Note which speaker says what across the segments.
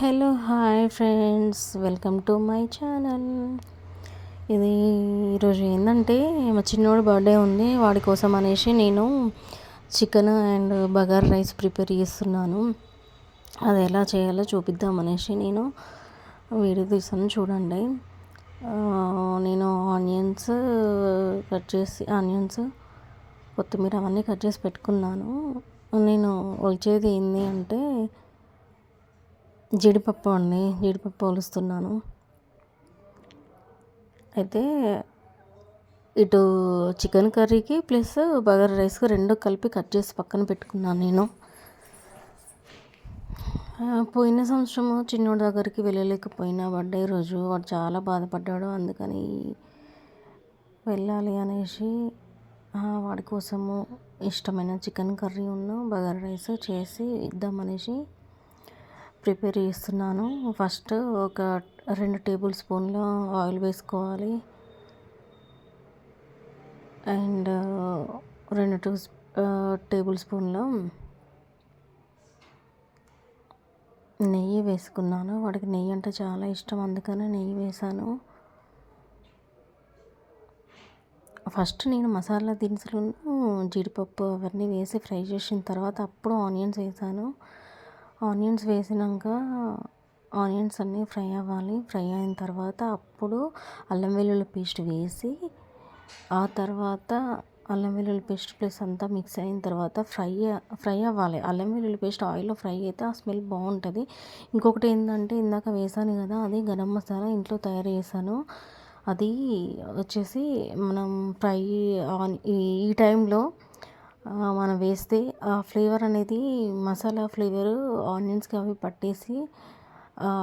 Speaker 1: Hello hi friends welcome to my channel. ఇది ఈరోజు ఏంటంటే మా చిన్నోడు బర్త్డే ఉంది వాడి కోసం అనేసి నేను chicken and bagara rice prepare చేస్తున్నాను. అది ఎలా చేయాలో చూపిద్దాం అనేసి నేను వీడియో తీసాను చూడండి. నేను ఆనియన్స్ కట్ చేసి ఆనియన్స్ కొత్తిమీర అవన్నీ కట్ చేసి పెట్టుకున్నాను. నేను వచ్చేది ఏంటి అంటే జీడిపప్పు అండి. జీడిపప్పు ఒలుస్తున్నాను. అయితే ఇటు చికెన్ కర్రీకి ప్లస్ బగర్ రైస్కి రెండు కలిపి కట్ చేసి పక్కన పెట్టుకున్నాను నేను. పోయిన సంవత్సరము చిన్నోడి దగ్గరికి వెళ్ళలేకపోయినా బర్త్డే రోజు. వాడు చాలా బాధపడ్డాడు. అందుకని వెళ్ళాలి అనేసి వాడి కోసము ఇష్టమైన చికెన్ కర్రీ ఉన్న బగర్ రైస్ చేసి ఇద్దామనేసి ప్రిపేర్ చేస్తున్నాను. ఫస్ట్ ఒక రెండు టేబుల్ స్పూన్ల ఆయిల్ వేసుకోవాలి. అండ్ రెండు టూ టేబుల్ స్పూన్ల నెయ్యి వేసుకున్నాను. వాడికి నెయ్యి అంటే చాలా ఇష్టం అందుకనే నెయ్యి వేసాను ఫస్ట్ నేను మసాలా దినుసులను జీడిపప్పు అవన్నీ వేసి ఫ్రై చేసిన తర్వాత అప్పుడు ఆనియన్స్ వేసాను. ఆనియన్స్ వేసినాక ఆనియన్స్ అన్నీ ఫ్రై అవ్వాలి. ఫ్రై అయిన తర్వాత అప్పుడు అల్లం వెల్లుల్లి పేస్ట్ వేసి ఆ తర్వాత అల్లం వెల్లుల్లి పేస్ట్ ప్లస్ అంతా మిక్స్ అయిన తర్వాత ఫ్రై ఫ్రై అవ్వాలి. అల్లం వెల్లుల్లి పేస్ట్ ఆయిల్లో ఫ్రై అయితే ఆ స్మెల్ బాగుంటుంది. ఇంకొకటి ఏంటంటే ఇందాక వేసాను కదా అది గరం మసాలా ఇంట్లో తయారు చేశాను. అది వచ్చేసి మనం ఫ్రై ఆన్ ఈ టైంలో మనం వేస్తే ఆ ఫ్లేవర్ అనేది మసాలా ఫ్లేవర్ ఆనియన్స్కి అవి పట్టేసి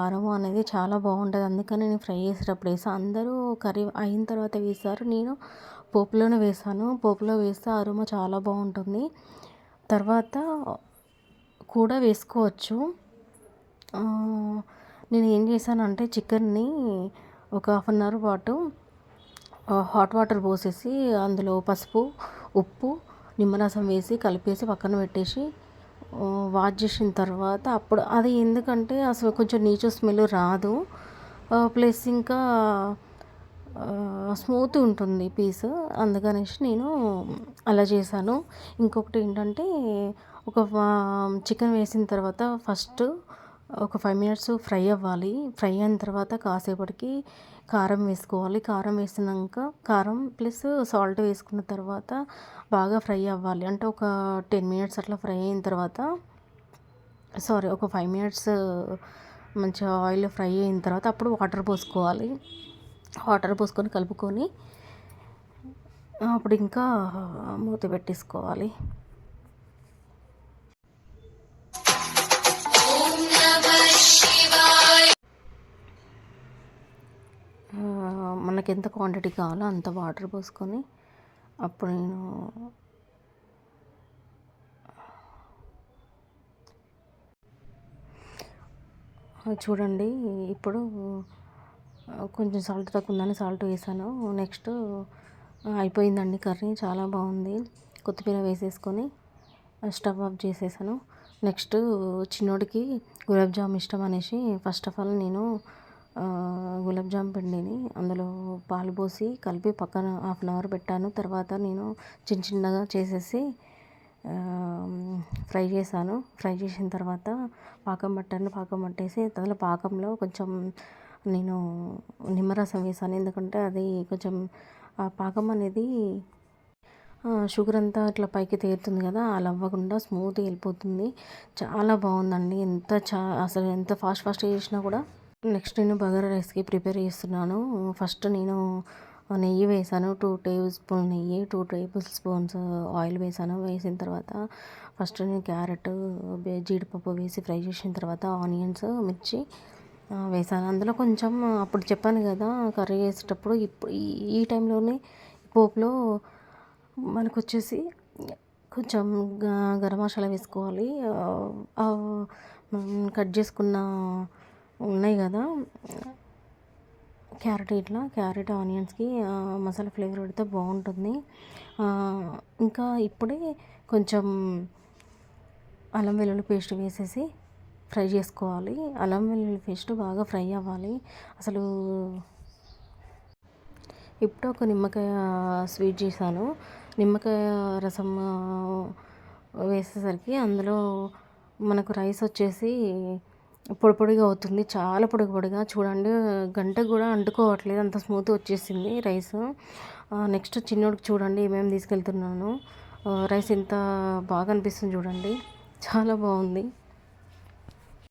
Speaker 1: అరమ అనేది చాలా బాగుంటుంది. అందుకని నేను ఫ్రై చేసేటప్పుడు వేసాను అందరూ కర్రీ అయిన తర్వాత వేశారు నేను పోపులోనే వేసాను. పోపులో వేస్తే అరుమ చాలా బాగుంటుంది. తర్వాత కూడా వేసుకోవచ్చు. నేను ఏం చేశానంటే చికెన్ని ఒక హాఫ్ అన్ అవర్ పాటు హాట్ వాటర్ పోసేసి అందులో పసుపు ఉప్పు నిమ్మరసం వేసి కలిపేసి పక్కన పెట్టేసి వాష్ చేసిన తర్వాత అప్పుడు అది ఎందుకంటే అసలు కొంచెం నీచు స్మెల్ రాదు. ప్లస్ ఇంకా స్మూత్ ఉంటుంది పీస్. అందుకనేసి నేను అలా చేశాను. ఇంకొకటి ఏంటంటే ఒక చికెన్ వేసిన తర్వాత ఫస్ట్ ఒక ఫైవ్ మినిట్స్ ఫ్రై అవ్వాలి. ఫ్రై అయిన తర్వాత కాసేపటికి కారం వేసుకోవాలి. కారం వేసినాక కారం ప్లస్ సాల్ట్ వేసుకున్న తర్వాత బాగా ఫ్రై అవ్వాలి. అంటే ఒక టెన్ మినిట్స్ అట్లా ఫ్రై అయిన తర్వాత సారీ ఒక ఫైవ్ మినిట్స్ మంచిగా ఆయిల్ ఫ్రై అయిన తర్వాత అప్పుడు వాటర్ పోసుకోవాలి. వాటర్ పోసుకొని కలుపుకొని అప్పుడు ఇంకా మూత పెట్టేసుకోవాలి. మనకి ఎంత క్వాంటిటీ కావాలో అంత వాటర్ పోసుకొని అప్పుడు నేను చూడండి ఇప్పుడు కొంచెం సాల్ట్ తక్కువ ఉందని సాల్ట్ వేసాను నెక్స్ట్ అయిపోయిందండి కర్రీ. చాలా బాగుంది. కొత్తిమీర వేసేసుకొని స్టవ్ ఆఫ్ చేసేసాను. నెక్స్ట్ చిన్నోడికి గులాబ్ జామ్ ఇష్టం అనేసి ఫస్ట్ ఆఫ్ ఆల్ నేను గులాబ్ జామ్ పిండిని అందులో పాలు పోసి కలిపి పక్కన హాఫ్ అన్ అవర్ పెట్టాను. తర్వాత నేను చిన్న చిన్నగా చేసేసి ఫ్రై చేశాను. ఫ్రై చేసిన తర్వాత పాకం పట్టాను పాకం పట్టేసి అందులో పాకంలో కొంచెం నేను నిమ్మరసం వేసాను ఎందుకంటే అది కొంచెం ఆ పాకం అనేది షుగర్ అంతా ఇట్లా పైకి తేరుతుంది కదా అలా అవ్వకుండా స్మూత్ వెళ్ళిపోతుంది. చాలా బాగుందండి. ఎంత చా అసలు ఎంత ఫాస్ట్ ఫాస్ట్గా చేసినా కూడా నెక్స్ట్ నేను బగారా రైస్కి ప్రిపేర్ చేస్తున్నాను. ఫస్ట్ నేను నెయ్యి వేసాను. టూ టేబుల్ స్పూన్ నెయ్యి టూ టేబుల్ స్పూన్స్ ఆయిల్ వేసాను. వేసిన తర్వాత ఫస్ట్ నేను క్యారెట్ జీడిపప్పు వేసి ఫ్రై చేసిన తర్వాత ఆనియన్స్ మిర్చి వేసాను. అందులో కొంచెం అప్పుడు చెప్పాను కదా కర్రీ వేసేటప్పుడు ఇప్పుడు ఈ టైంలోనే పోపులో మనకు వచ్చేసి కొంచెం గరం మసాలా వేసుకోవాలి. కట్ చేసుకున్న ఉన్నాయి కదా. క్యారెట్ ఇట్లా క్యారెట్ ఆనియన్స్కి మసాలా ఫ్లేవర్ పెడితే బాగుంటుంది. ఇంకా ఇప్పుడే కొంచెం అల్లం వెల్లుల్లి పేస్ట్ వేసేసి ఫ్రై చేసుకోవాలి. అల్లం వెల్లుల్లి పేస్ట్ బాగా ఫ్రై అవ్వాలి. అసలు ఇప్పుడు ఒక నిమ్మకాయ స్వీట్ చేశాను. నిమ్మకాయ రసం వేసేసరికి అందులో మనకు రైస్ వచ్చేసి పొడి పొడిగా అవుతుంది. చాలా పొడి పొడిగా. చూడండి గంట కూడా అంటుకోవట్లేదు. అంత స్మూత్ వచ్చేసింది రైస్. నెక్స్ట్ చిన్నోడికి చూడండి ఏమేమి తీసుకెళ్తున్నాను. రైస్ ఎంత బాగా అనిపిస్తుంది చూడండి. చాలా బాగుంది.